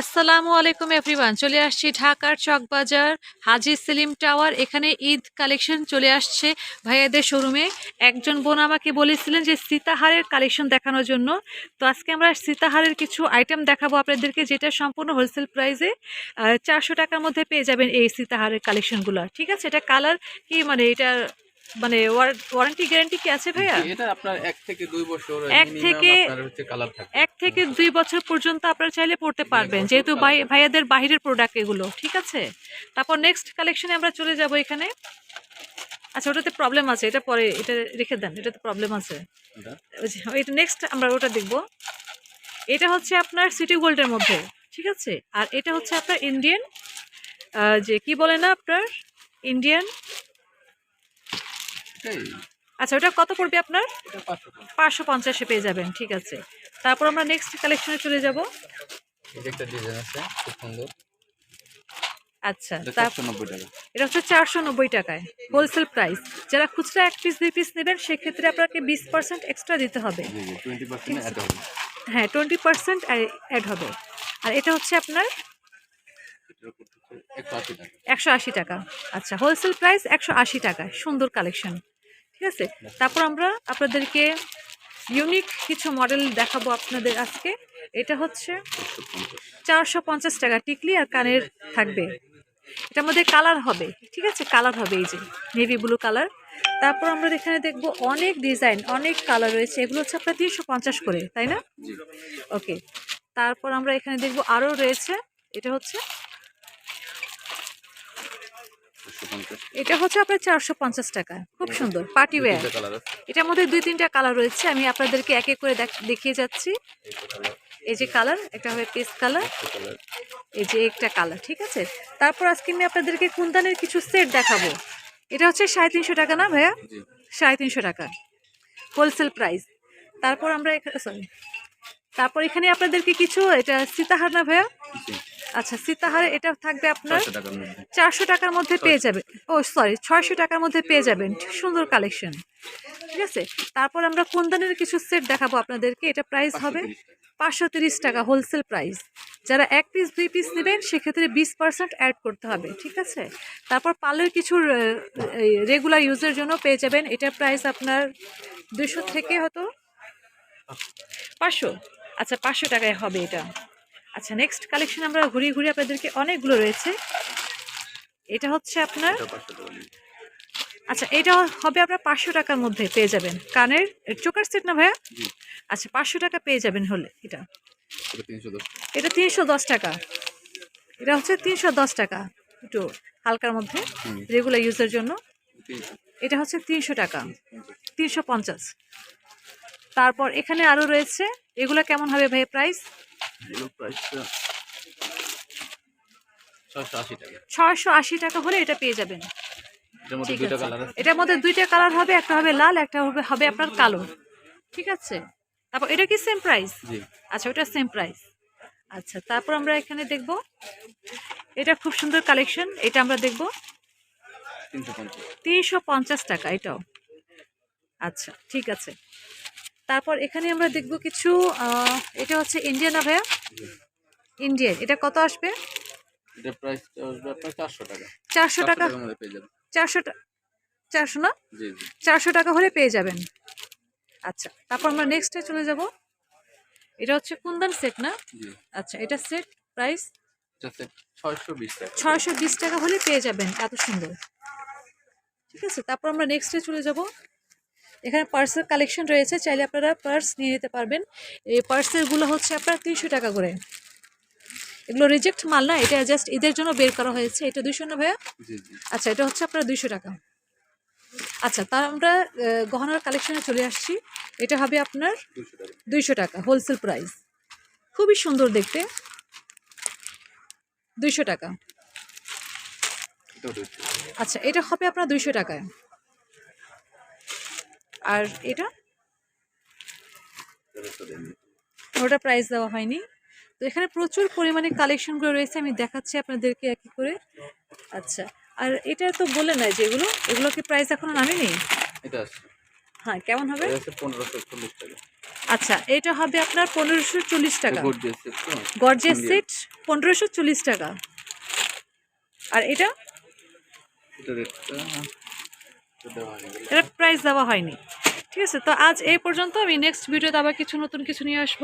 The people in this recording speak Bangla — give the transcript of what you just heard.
আসসালামু আলাইকুম এভরিওয়ান চলে আসছি ঢাকার চকবাজার, হাজি সেলিম টাওয়ার। এখানে ঈদ কালেকশন চলে আসছে ভাইয়াদের শোরুমে। একজন বোন আমাকে বলেছিলেন যে সীতাহারের কালেকশন দেখানোর জন্য। তো আজকে আমরা সীতাহারের কিছু আইটেম দেখাবো আপনাদেরকে, যেটা সম্পূর্ণ হোলসেল প্রাইসে চারশো টাকার মধ্যে পেয়ে যাবেন এই সীতাহারের কালেকশনগুলো। ঠিক আছে? এটা কালার কি? মানে এটা মানে ওয়ারেন্টি গ্যারান্টি কি আছে ভাইয়া? এটা আপনার এক থেকে দুই বছর এক থেকে- কালার থাকে এক থেকে দুই বছর পর্যন্ত আপনারা চাইলে পড়তে পারবেন যেহেতু ভাই- ভাইয়াদের বাহিরের প্রোডাক্ট এগুলো ঠিক আছে? তারপর নেক্সট কালেকশনে আমরা চলে যাব এখানে। আচ্ছা ওটাতে প্রবলেম আছে এটা পরে এটা রেখে দেন এটাতে প্রবলেম আছে। এটা। নেক্সট আমরা ওটা দেখব। এটা হচ্ছে আপনার সিটি গোল্ডের মধ্যে ঠিক আছে? আর এটা হচ্ছে আপনার ইন্ডিয়ান যে কি বলে না আপনার? ইন্ডিয়ান আচ্ছা ওটা কত পড়বে আপনার? এটা 500 টাকা। পাঁচশো পঞ্চাশে পেয়ে যাবেন ঠিক আছে। তারপর আমরা নেক্সট কালেকশনে চলে যাব। এটা একটা ডিজাইন আছে খুব সুন্দর। আচ্ছা এটা তার 490 টাকা। এটা হচ্ছে চারশো নব্বই টাকায় হোলসেল প্রাইস যারা খুচরা এক পিস দুই পিস নেবেন সেক্ষেত্রে আপনাকে বিশ পার্সেন্ট এক্সট্রা দিতে হবে। জি জি 20% এটা হবে। হ্যাঁ টোয়েন্টি পার্সেন্ট অ্যাড হবে। আর এটা হচ্ছে আপনার? এটার উপর হচ্ছে 180 টাকা একশো আশি টাকা। আচ্ছা হোলসেল প্রাইস একশো আশি টাকা সুন্দর কালেকশন ঠিক আছে? তারপর আমরা আপনাদেরকে ইউনিক কিছু মডেল দেখাবো আপনাদের আজকে। এটা হচ্ছে চারশো পঞ্চাশ টাকা টিকলি আর কানের থাকবে। এটার মধ্যে কালার হবে ঠিক আছে? কালার হবে এই যে নেভি ব্লু কালার তারপর আমরা এখানে দেখব অনেক ডিজাইন অনেক কালার রয়েছে। এগুলো হচ্ছে আপনার তিনশো পঞ্চাশ করে তাই না? ওকে তারপর আমরা এখানে দেখব আরও রয়েছে। এটা হচ্ছে 150 এটা হচ্ছে আপনার চারশো পঞ্চাশ টাকা। খুব সুন্দর পার্টি ওয়্যার আছে। এটার মধ্যে দুই তিনটা কালার রয়েছে। আমি আপনাদেরকে এক এক করে দেখ- দেখিয়ে যাচ্ছি। এই যে কালার একটা হবে পেস্ট কালার এই যে একটা কালার ঠিক আছে? তারপর আজকে আমি আপনাদেরকে কুন্দানের কিছু সেট দেখাবো। এটা হচ্ছে সাড়ে তিনশো টাকা না ভাইয়া? সাড়ে তিনশো টাকা। হোলসেল প্রাইস তারপর আমরা এখানে সরি তারপর এখানে আপনাদেরকে কিছু এটা সীতাহার না ভাইয়া? আচ্ছা সীতাহারে এটা থাকবে আপনার 400 টাকার মধ্যে। চারশো টাকার মধ্যে পেয়ে যাবে ও সরি ছয়শো টাকার মধ্যে পেয়ে যাবেন। সুন্দর কালেকশন ঠিক আছে? তারপর আমরা কুন্দানের কিছু সেট দেখাবো আপনাদেরকে। এটা প্রাইস হবে পাঁচশো তিরিশ টাকা হোলসেল প্রাইস যারা এক পিস দুই পিস নেবেন সেক্ষেত্রে বিশ পার্সেন্ট অ্যাড করতে হবে। ঠিক আছে? তারপর পার্লের কিছু রেগুলার ইউজের জন্য পেয়ে যাবেন। এটা প্রাইস আপনার দুশো থেকে হয়তো পাঁচশো। আচ্ছা পাঁচশো টাকায় হবে এটা। আচ্ছা নেক্সট কালেকশন আমরা ঘুরিয়ে ঘুরিয়ে আপনাদেরকে অনেকগুলো রয়েছে। এটা হচ্ছে আপনার এটা 500 টাকা নিয়ে। আচ্ছা এটা হবে আপনার পাঁচশো টাকার মধ্যে পেয়ে যাবেন। কানের চোকার সেট না ভাইয়া? আচ্ছা পাঁচশো টাকা পেয়ে যাবেন হলে এটা। এটা 310 টাকা এটা তিনশো দশ টাকা। এটা হচ্ছে তিনশো দশ টাকা একটু হালকার মধ্যে রেগুলার ইউজের জন্য। এটা হচ্ছে তিনশো টাকা তিনশো পঞ্চাশ। তারপর এখানে আরও রয়েছে। এগুলো কেমন হবে ভাই প্রাইস এগুলো প্রাইসটা 680 টাকা। ছয়শো আশি টাকা হলে এটা পেয়ে যাবেন। এটার মধ্যে ঠিক দুইটা আছে। কালার এটার মধ্যে দুইটা কালার হবে একটা হবে লাল একটা হবে হবে আপনার কালো। ঠিক আছে? তারপর এটা কি সেম প্রাইস আচ্ছা ওটা সেম প্রাইস আচ্ছা তারপর আমরা এখানে দেখব। এটা খুব সুন্দর কালেকশন এটা আমরা দেখব। তিনশো পঞ্চাশ টাকা এটাও। আচ্ছা ঠিক আছে। তারপর এখানে আমরা দেখব কিছু এটা হচ্ছে ইন্ডিয়ান না ভাইয়া ইন্ডিয়ান এটা কত আসবে? এটা প্রাইসটা আসবে আপনার 400 টাকা। চারশো 400 টাকা। পেয়ে যাবেন। চারশো চারশো না? জি জি। চারশো টাকা হলে পেয়ে যাবেন। আচ্ছা তারপর আমরা নেক্সটে চলে যাব। এটা হচ্ছে কুন্দন সেট না? আচ্ছা এটা সেট প্রাইস এটা হচ্ছে 620 টাকা। ছয়শো বিশ টাকা হলে পেয়ে যাবেন এত সুন্দর। ঠিক আছে তারপর আমরা নেক্সটে চলে যাব। এখানে পার্সের কালেকশন রয়েছে চাইলে আপনারা পার্স নিয়ে নিতে পারবেন। এই পার্সেলগুলো হচ্ছে আপনার তিনশো টাকা করে। এগুলো রিজেক্ট মাল না এটা জাস্ট ঈদের জন্য বের করা হয়েছে। এটা দুশো না ভাইয়া? আচ্ছা এটা হচ্ছে আপনার দুইশো টাকা। আচ্ছা তার আমরা গহনার কালেকশনে চলে আসছি। এটা হবে আপনার দুইশো টাকা। হোলসেল প্রাইস খুবই সুন্দর দেখতে। দুইশো টাকা। এটাও 200 টাকা। আচ্ছা এটা হবে আপনার দুইশো টাকায়। আর এটা? ওটা প্রাইস দেওয়া হয়নি। তো এখানে প্রচুর পরিমাণে কালেকশনগুলো রয়েছে আমি দেখাচ্ছি আপনাদেরকে একই করে। আচ্ছা আর এটা তো বলে নাই যে এগুলো এগুলো কি প্রাইস এখনও নামেনি? এটা হ্যাঁ কেমন হবে? আচ্ছা এটা হবে আপনার পনেরোশো চল্লিশ টাকা। গর্জেস সেট পনেরোশো চল্লিশ টাকা। আর এটা? এটা প্রাইস দেওয়া হয়নি। ঠিক আছে? তো আজ এই পর্যন্ত আমি নেক্সট ভিডিওতে আবার কিছু নতুন কিছু নিয়ে আসব।